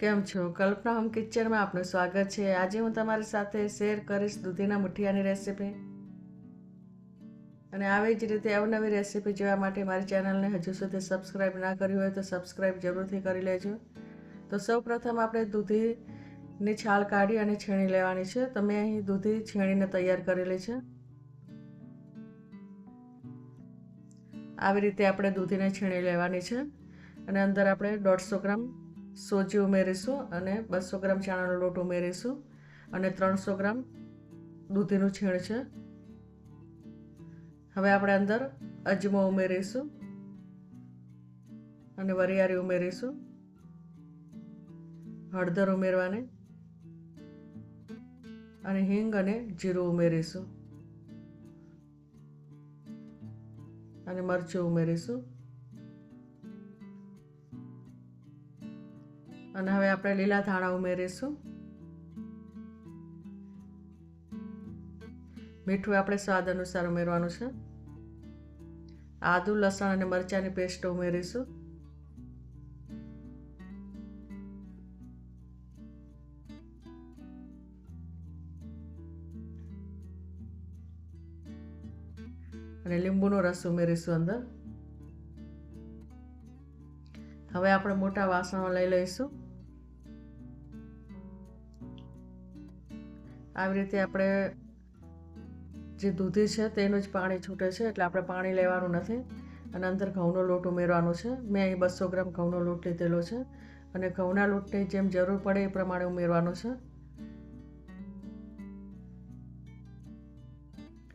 કેમ છો? કલ્પના હોમ કિચનમાં આપનું સ્વાગત છે. આજે હું તમારી સાથે શેર કરીશ દૂધીના મુઠિયાની રેસીપી. અને આવી જ રીતે અવનવી રેસીપી જોવા માટે મારી ચેનલને હજુ સુધી સબસ્ક્રાઈબ ના કરી હોય તો સબસ્ક્રાઈબ જરૂરથી કરી લેજો. તો સૌ પ્રથમ આપણે દૂધીની છાલ કાઢી અને છીણી લેવાની છે. તો મેં અહીં દૂધી છીણીને તૈયાર કરેલી છે. આવી રીતે આપણે દૂધીને છીણી લેવાની છે. અને અંદર આપણે દોઢસો ગ્રામ સોજી ઉમેરીશું અને બસો ગ્રામ ચણાનો લોટ ઉમેરીશું અને ત્રણસો ગ્રામ દૂધીનું છીણ છે. હવે આપણે અંદર અજમો ઉમેરીશું અને વરિયાળી ઉમેરીશું. હળદર ઉમેરવાની અને હિંગ અને જીરું ઉમેરીશું. અને મરચું ઉમેરીશું. અને હવે આપણે લીલા ધાણા ઉમેરીશું. મીઠું આપણે સ્વાદ અનુસાર ઉમેરવાનું છે. આદુ, લસણ અને મરચાંની પેસ્ટ ઉમેરીશું. અને લીંબુનો રસ ઉમેરીશું અંદર. હવે આપણે મોટા વાસણો લઈ લઈશું. આવી રીતે આપણે જે દૂધી છે તેનું જ પાણી છૂટે છે, એટલે આપણે પાણી લેવાનું નથી. અને અંદર ઘઉંનો લોટ ઉમેરવાનો છે. મેં અહીં બસો ગ્રામ ઘઉંનો લોટ લીધેલો છે અને ઘઉંના લોટની જેમ જરૂર પડે એ પ્રમાણે ઉમેરવાનો છે.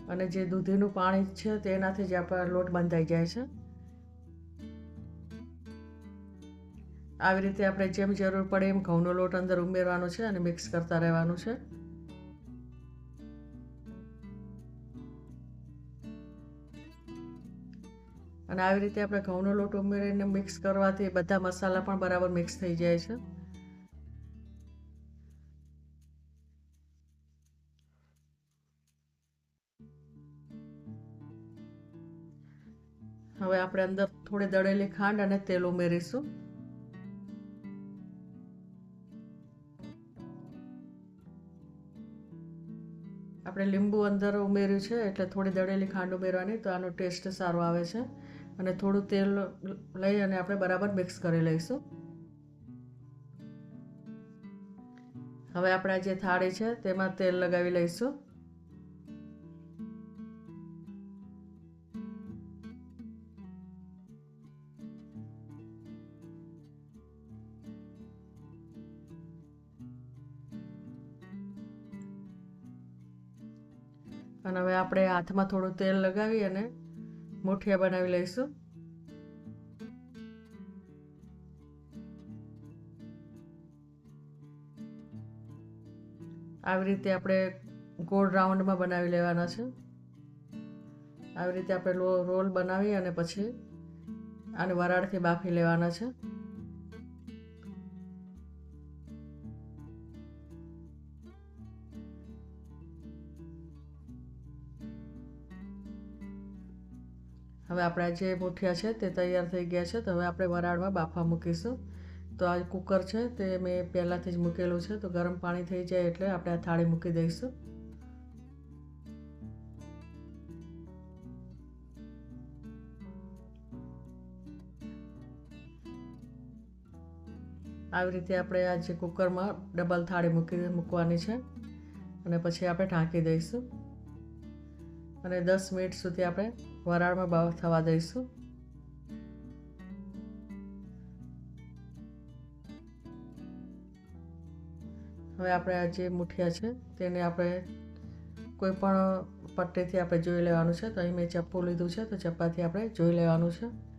અને જે દૂધીનું પાણી છે તેનાથી જ આપણા લોટ બંધાઈ જાય છે. આવી રીતે આપણે જેમ જરૂર પડે એમ ઘઉંનો લોટ અંદર ઉમેરવાનો છે અને મિક્સ કરતા રહેવાનું છે. અને આવી રીતે આપણે ઘઉંનો લોટ ઉમેરીને મિક્સ કરવાથી બધા મસાલા પણ બરાબર મિક્સ થઈ જાય છે. હવે આપણે અંદર થોડી દળેલી ખાંડ અને તેલ ઉમેરીશું. આપણે લીંબુ અંદર ઉમેર્યું છે એટલે થોડી દળેલી ખાંડ ઉમેરવાની તો આનો ટેસ્ટ સારો આવે છે. અને થોડું તેલ લઈ અને આપણે બરાબર મિક્સ કરી લઈશું. હવે આપણા જે થાળી છે તેમાં તેલ લગાવી લઈશું. અને હવે આપણે હાથમાં થોડું તેલ લગાવી અને મુઠિયા બનાવી લઈશું. આવી રીતે આપણે ગોળ રાઉન્ડમાં બનાવી લેવાના છે. આવી રીતે આપણે રોલ બનાવી અને પછી આને વરાળથી બાફી લેવાના છે. હવે આપણા જે મુઠિયા છે, તે તૈયાર થઈ ગયા છે, તો હવે આપણે વરાળમાં બાફા મૂકીશું. તો આ કુકર છે, તે મેં પહેલાંથી જ મૂકેલું છે, તો ગરમ પાણી થઈ જાય એટલે આપણે આ થાળી મૂકી દઈશું. આવી રીતે આપણે આ જે કુકરમાં ડબલ થાળી મૂકી મૂકવાની છે, અને પછી આપણે ઢાંકી દઈશું. અને દસ મિનિટ સુધી આપણે વરાળમાં બાવ થવા દઈશું. હવે આપણે આ જે મુઠિયા છે, તેને આપણે કોઈ પણ પટ્ટીથી આપણે જોઈ લેવાનું છે. તો અહીં મેં ચપ્પુ લીધું છે, તો ચપ્પાથી આપણે જોઈ લેવાનું છે.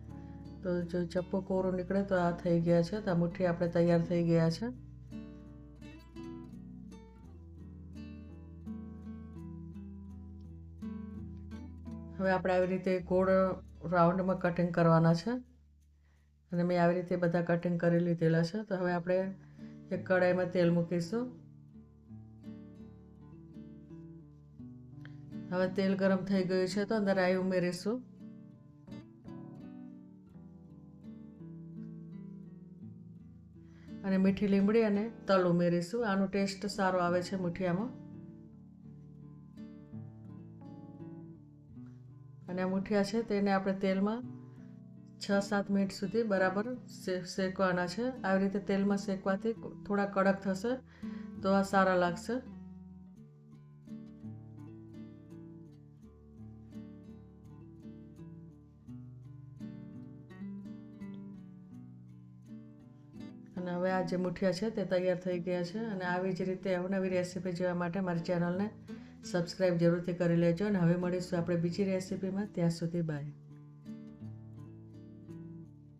તો જો ચપ્પુ કોરું નીકળે તો આ થઈ ગયા છે, તો આ મુઠ્ઠી આપણે તૈયાર થઈ ગયા છે. હવે આપણે આવી રીતે ગોળ રાઉન્ડમાં કટિંગ કરવાના છે. અને મેં આવી રીતે બધા કટિંગ કરી લીધેલા છે. તો હવે આપણે એક કડાઈમાં તેલ મૂકીશું. હવે તેલ ગરમ થઈ ગયું છે તો અંદર રાઈ ઉમેરીશું. અને મીઠી લીમડી અને તલ ઉમેરીશું. આનો ટેસ્ટ સારો આવે છે મુઠિયામાં. અને મુઠિયા છે તેને આપણે તેલમાં છ સાત મિનિટ સુધી બરાબર શેકવાના છે. આવી રીતે તેલમાં શેકવાથી થોડા કડક થશે તો આ સારા લાગશે. અને હવે આ જે મુઠિયા છે તે તૈયાર થઈ ગયા છે અને આવી જ રીતે અવનવી રેસીપી જોવા માટે મારી ચેનલને સબસ્ક્રાઈબ જરૂરથી કરી લેજો અને હવે મળીશું આપણે બીજી રેસીપીમાં. ત્યાં સુધી બાય.